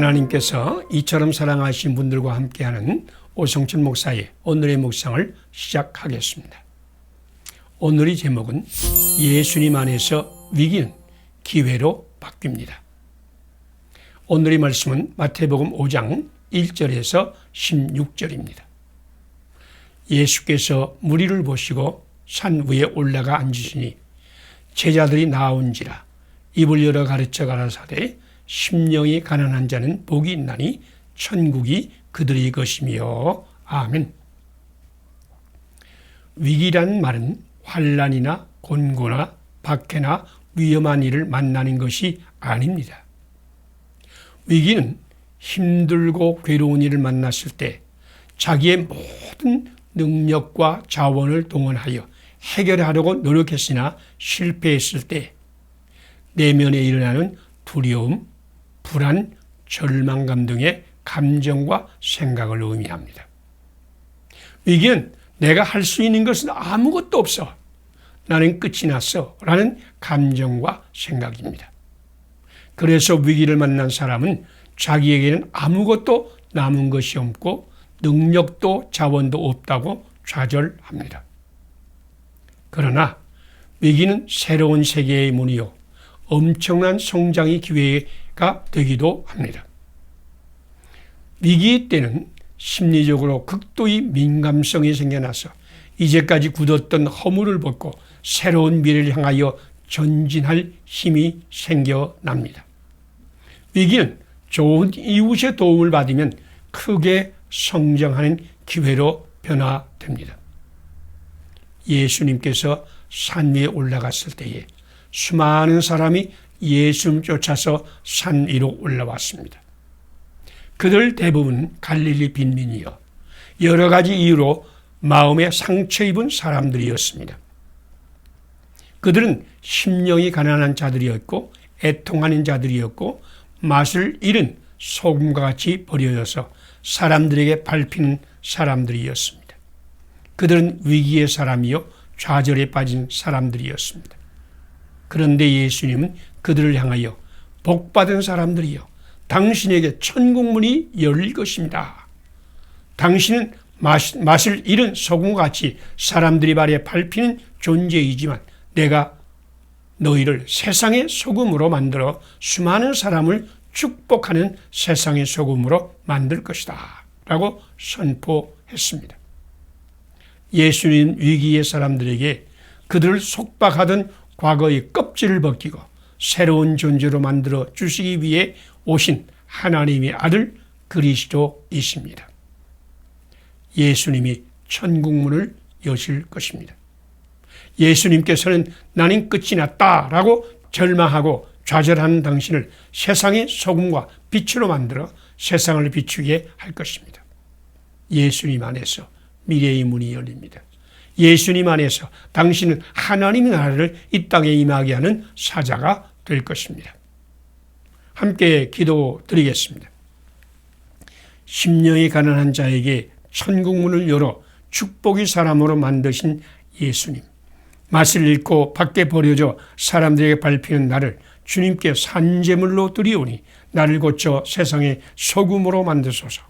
하나님께서 이처럼 사랑하신 분들과 함께하는 오성철 목사의 오늘의 묵상을 시작하겠습니다. 오늘의 제목은 예수님 안에서 위기는 기회로 바뀝니다. 오늘의 말씀은 마태복음 5장 1절에서 16절입니다. 예수께서 무리를 보시고 산 위에 올라가 앉으시니 제자들이 나온지라 입을 열어 가르쳐 가라사대 심령이 가난한 자는 복이 있나니 천국이 그들의 것이며 아멘. 위기란 말은 환란이나 곤고나 박해나 위험한 일을 만나는 것이 아닙니다. 위기는 힘들고 괴로운 일을 만났을 때 자기의 모든 능력과 자원을 동원하여 해결하려고 노력했으나 실패했을 때 내면에 일어나는 두려움, 불안, 절망감 등의 감정과 생각을 의미합니다. 위기는 내가 할 수 있는 것은 아무것도 없어. 나는 끝이 났어. 라는 감정과 생각입니다. 그래서 위기를 만난 사람은 자기에게는 아무것도 남은 것이 없고 능력도 자원도 없다고 좌절합니다. 그러나 위기는 새로운 세계의 문이요. 엄청난 성장의 기회가 되기도 합니다. 위기 때는 심리적으로 극도의 민감성이 생겨나서 이제까지 굳었던 허물을 벗고 새로운 미래를 향하여 전진할 힘이 생겨납니다. 위기는 좋은 이웃의 도움을 받으면 크게 성장하는 기회로 변화됩니다. 예수님께서 산 위에 올라갔을 때에 수많은 사람이 예수님 쫓아서 산 위로 올라왔습니다. 그들 대부분 갈릴리 빈민이요. 여러 가지 이유로 마음에 상처 입은 사람들이었습니다. 그들은 심령이 가난한 자들이었고 애통하는 자들이었고 맛을 잃은 소금과 같이 버려져서 사람들에게 밟히는 사람들이었습니다. 그들은 위기의 사람이요 좌절에 빠진 사람들이었습니다. 그런데 예수님은 그들을 향하여 복받은 사람들이요. 당신에게 천국문이 열릴 것입니다. 당신은 맛을 잃은 소금같이 사람들이 발에 밟히는 존재이지만 내가 너희를 세상의 소금으로 만들어 수많은 사람을 축복하는 세상의 소금으로 만들 것이다. 라고 선포했습니다. 예수님 위기의 사람들에게 그들을 속박하던 과거의 껍질을 벗기고 새로운 존재로 만들어 주시기 위해 오신 하나님의 아들 그리스도이십니다. 예수님이 천국문을 여실 것입니다. 예수님께서는 나는 끝이 났다라고 절망하고 좌절하는 당신을 세상의 소금과 빛으로 만들어 세상을 비추게 할 것입니다. 예수님 안에서 미래의 문이 열립니다. 예수님 안에서 당신은 하나님의 나라를 이 땅에 임하게 하는 사자가 될 것입니다. 함께 기도 드리겠습니다. 심령이 가난한 자에게 천국문을 열어 축복의 사람으로 만드신 예수님. 맛을 잃고 밖에 버려져 사람들에게 밟히는 나를 주님께 산재물로 드리오니 나를 고쳐 세상의 소금으로 만드소서.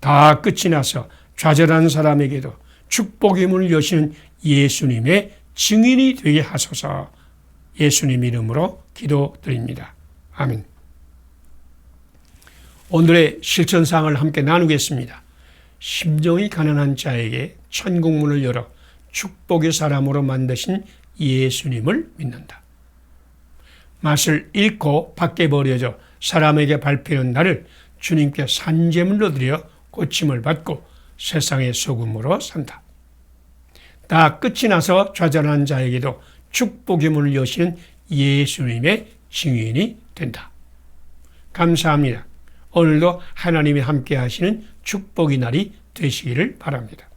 다 끝이 나서 좌절한 사람에게도 축복의 문을 여시는 예수님의 증인이 되게 하소서 예수님 이름으로 기도드립니다. 아멘. 오늘의 실천상을 함께 나누겠습니다. 심정이 가난한 자에게 천국문을 열어 축복의 사람으로 만드신 예수님을 믿는다. 맛을 잃고 밖에 버려져 사람에게 밟히는 나를 주님께 산재물로 드려 고침을 받고 세상의 소금으로 산다. 다 끝이 나서 좌절한 자에게도 축복의 문을 여시는 예수님의 증인이 된다. 감사합니다. 오늘도 하나님이 함께 하시는 축복의 날이 되시기를 바랍니다.